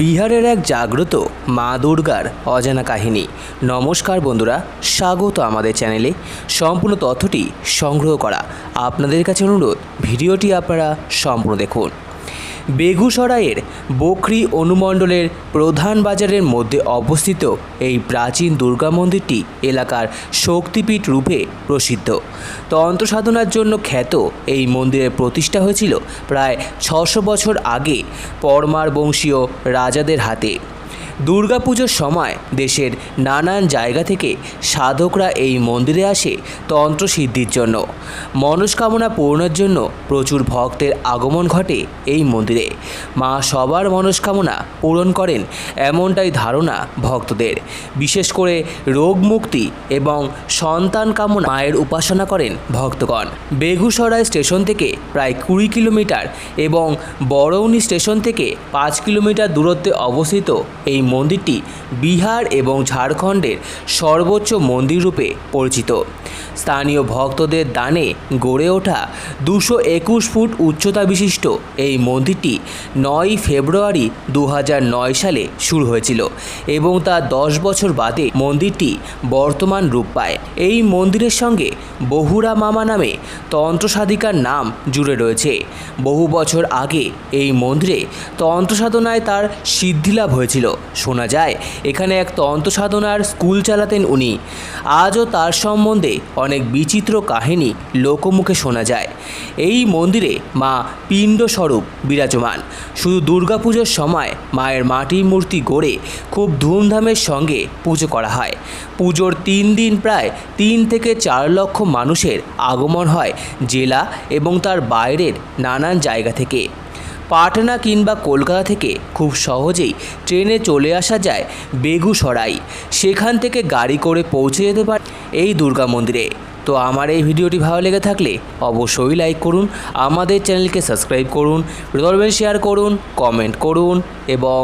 বিহারের এক জাগ্রত মা দুর্গার অজানা কাহিনী। নমস্কার বন্ধুরা, স্বাগত আমাদের চ্যানেলে। সম্পূর্ণ তথ্যটি সংগ্রহ করা আপনাদের কাছে অনুরোধ, ভিডিওটি আপনারা সম্পূর্ণ দেখুন। বেগুসরাইয়ের বকরি অনুমণ্ডলের প্রধান বাজারের মধ্যে অবস্থিত এই প্রাচীন দুর্গা মন্দিরটি এলাকার শক্তিপীঠ রূপে প্রসিদ্ধ। তন্ত্র সাধনার জন্য খ্যাত এই মন্দিরের প্রতিষ্ঠা হয়েছিল প্রায় ছশো বছর আগে পরমার বংশীয় রাজাদের হাতে। দুর্গাপুজোর সময় দেশের নানান জায়গা থেকে সাধকরা এই মন্দিরে আসে তন্ত্র সিদ্ধির জন্য। মনস্কামনা পূরণের জন্য প্রচুর ভক্তের আগমন ঘটে এই মন্দিরে। মা সবার মনস্কামনা পূরণ করেন এমনটাই ধারণা ভক্তদের। বিশেষ করে রোগ মুক্তি এবং সন্তান কামনা মায়ের উপাসনা করেন ভক্তগণ। বেগুসরাই স্টেশন থেকে প্রায় কুড়ি কিলোমিটার এবং বরৌনি স্টেশন থেকে পাঁচ কিলোমিটার দূরত্বে অবস্থিত এই মন্দিরটি বিহার এবং ঝাড়খণ্ডের সর্বোচ্চ মন্দির রূপে পরিচিত। স্থানীয় ভক্তদের দানে গড়ে ওঠা দুশো একুশ ফুট উচ্চতা বিশিষ্ট এই মন্দিরটি নয় ফেব্রুয়ারি দু সালে শুরু হয়েছিল এবং তা দশ বছর বাদে মন্দিরটি বর্তমান রূপ পায়। এই মন্দিরের সঙ্গে বহুরা মামা নামে তন্ত্র সাধিকার নাম জুড়ে রয়েছে। বহু বছর আগে এই মন্দিরে তন্ত্র সাধনায় তার সিদ্ধিলাভ হয়েছিল। শোনা যায়। এখানে এক তন্ত্র সাধনার স্কুল চালাতেন উনি। আজও তার সম্বন্ধে অনেক বিচিত্র কাহিনী লোকমুখে শোনা যায়। এই মন্দিরে মা পিণ্ড স্বরূপ বিরাজমান। শুধু দুর্গাপুজোর সময় মায়ের মাটির মূর্তি গড়ে খুব ধুমধামের সঙ্গে পুজো করা হয়। পুজোর তিন দিন প্রায় তিন থেকে চার লক্ষ মানুষের আগমন হয় জেলা এবং তার বাইরের নানান জায়গা থেকে। পাটনা কিংবা কলকাতা থেকে খুব সহজেই ট্রেনে চলে আসা যায় বেগুসরাই। সেখান থেকে গাড়ি করে পৌঁছে যেতে পারে এই দুর্গা মন্দিরে। তো আমার এই ভিডিওটি ভালো লেগে থাকলে অবশ্যই লাইক করুন, আমাদের চ্যানেলকে সাবস্ক্রাইব করুন শেয়ার করুন কমেন্ট করুন এবং